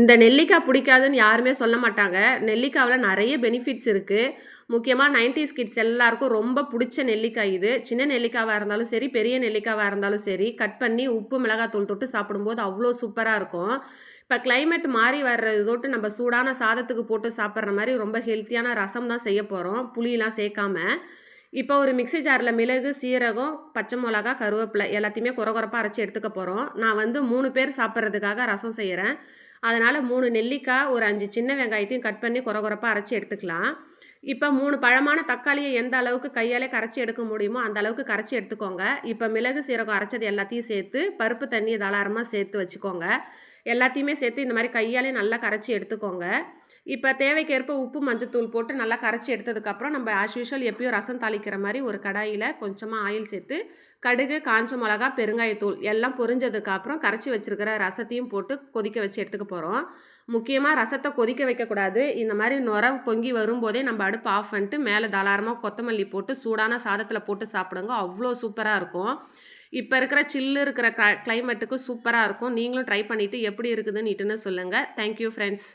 இந்த நெல்லிக்காய் பிடிக்காதுன்னு யாருமே சொல்ல மாட்டாங்க. நெல்லிக்காயில் நிறைய பெனிஃபிட்ஸ் இருக்குது முக்கியமாக நைன்டிஸ் கிட்ஸ் எல்லாருக்கும் ரொம்ப பிடிச்ச நெல்லிக்காய் இது. சின்ன நெல்லிக்காவாக இருந்தாலும் சரி, பெரிய நெல்லிக்காயாக இருந்தாலும் சரி, கட் பண்ணி உப்பு, மிளகாத்தூள் தொட்டு சாப்பிடும்போது அவ்வளோ சூப்பராக இருக்கும். இப்போ கிளைமேட் மாறி வர்றது தொட்டு நம்ம சூடான சாதத்துக்கு போட்டு சாப்பிட்ற மாதிரி ரொம்ப ஹெல்த்தியான ரசம் தான் செய்ய போகிறோம் புளியெலாம் சேர்க்காம. இப்போ ஒரு மிக்சி ஜாரில் மிளகு, சீரகம், பச்சை மிளகா கருவேப்பிலை எல்லாத்தையுமே கொர கொரப்பா அரைச்சி எடுத்துக்க போகிறோம் நான் வந்து மூணு பேர் சாப்பிட்றதுக்காக ரசம் செய்கிறேன் அதனால் மூணு நெல்லிக்காய், ஒரு அஞ்சு சின்ன வெங்காயத்தையும் கட் பண்ணி கொர கொரப்பா அரைச்சி எடுத்துக்கலாம். இப்போ மூணு பழமான தக்காளியை எந்த அளவுக்கு கையாலே கரைச்சி எடுக்க முடியுமோ, அந்த அளவுக்கு கரைச்சி எடுத்துக்கோங்க. இப்போ மிளகு, சீரகம் அரைச்சது எல்லாத்தையும் சேர்த்து, பருப்பு தண்ணி தாராளமா சேர்த்து வச்சுக்கோங்க. எல்லாத்தையுமே சேர்த்து இந்த மாதிரி கையாலே நல்லா கரைச்சி எடுத்துக்கோங்க. இப்போ தேவைக்கேற்ப உப்பு, மஞ்சத்தூள் போட்டு நல்லா கரைச்சி எடுத்ததுக்கப்புறம், நம்ம ஆஸ் யூஷுவல் எப்பயும் ரசம் தாளிக்கிற மாதிரி ஒரு கடாயில் கொஞ்சமாக ஆயில் சேர்த்து, கடுகு, காஞ்ச மிளகா பெருங்காயத்தூள் எல்லாம் பொரிஞ்சதுக்கப்புறம் கரைச்சி வச்சிருக்கிற ரசத்தையும் போட்டு கொதிக்க வச்சு எடுத்துக்க போகிறோம் முக்கியமாக ரசத்தை கொதிக்க வைக்கக்கூடாது. இந்த மாதிரி நுர பொங்கி வரும்போதே நம்ம அடுப்பு ஆஃப் பண்ணிட்டு, மேலே தாராளமா கொத்தமல்லி போட்டு சூடான சாதத்தில் போட்டு சாப்பிடுங்க. அவ்வளோ சூப்பராக இருக்கும். இப்போ இருக்கிற சில்லு இருக்கிற க்ளைமேட்டுக்கு கிளைமேட்டுக்கு இருக்கும். நீங்களும் ட்ரை பண்ணிவிட்டு எப்படி இருக்குதுன்னுட்டுன்னு சொல்லுங்கள் தேங்க் யூ ஃப்ரெண்ட்ஸ்